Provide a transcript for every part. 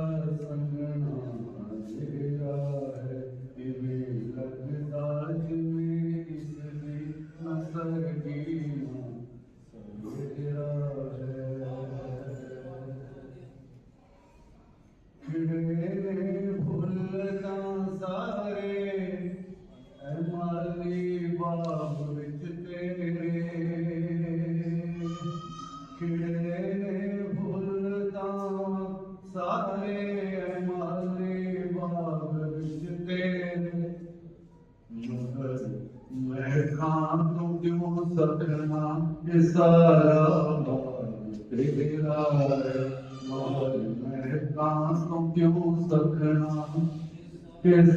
Sangha Namah Shiva. سارا کیوں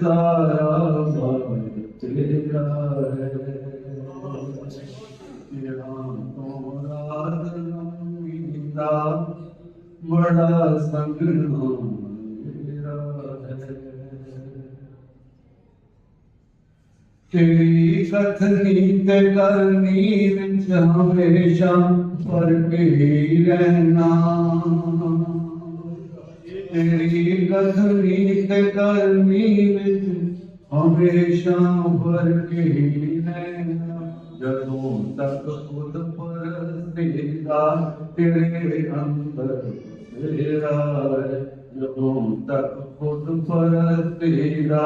سارا بڑا سک تیری کرنی ہمری شام فرق رہنا جدوں تک خود پر تیرا تیرے جدوں تک خود پر تیرا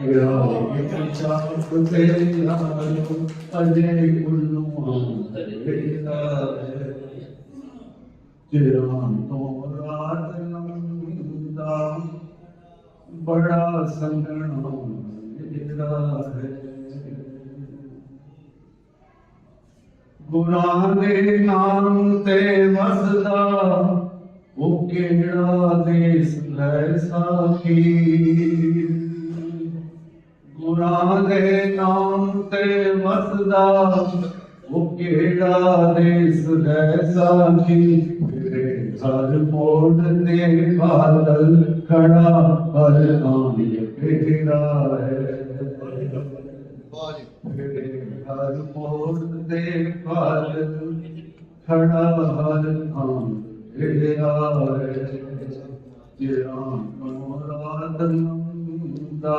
ਤੇਰਾ ਤੋਂ ਰਾਤ ਨੰਦਾ ਬੜਾ ਸੰਗਣਾ ਜਿਹੜਾ ਹੈ ਗੁਨਾਹ ਦੇ ਨਾਮ ਤੇ ਵਸਦਾ ਉਹ ਕਿਹੜਾ ਦੇਸ ਲੈ ਸਾਖੀ ਨਾਮ ਦੇ ਨਾਮ ਤੇ ਵਸਦਾ ਉਹ ਕਿਹੜਾ ਦੇਸ ਹੈ ਸਾਖੀ ਤੇਰੇ ਘਰ ਪੋੜ ਤੇ ਬਾਦਲ ਖੜਾ ਪਰ ਆਂਦੀ ਕਿਹੜਾ ਹੈ ਤੇਰੇ ਘਰ ਪੋੜ ਤੇ ਬਾਦਲ ਖੜਾ ਹਰ ਆਣੀ ਫੇਰਾ ਹੈ ਜਿਹੜਾ ਮੋਰਾ ਦੰਦਾ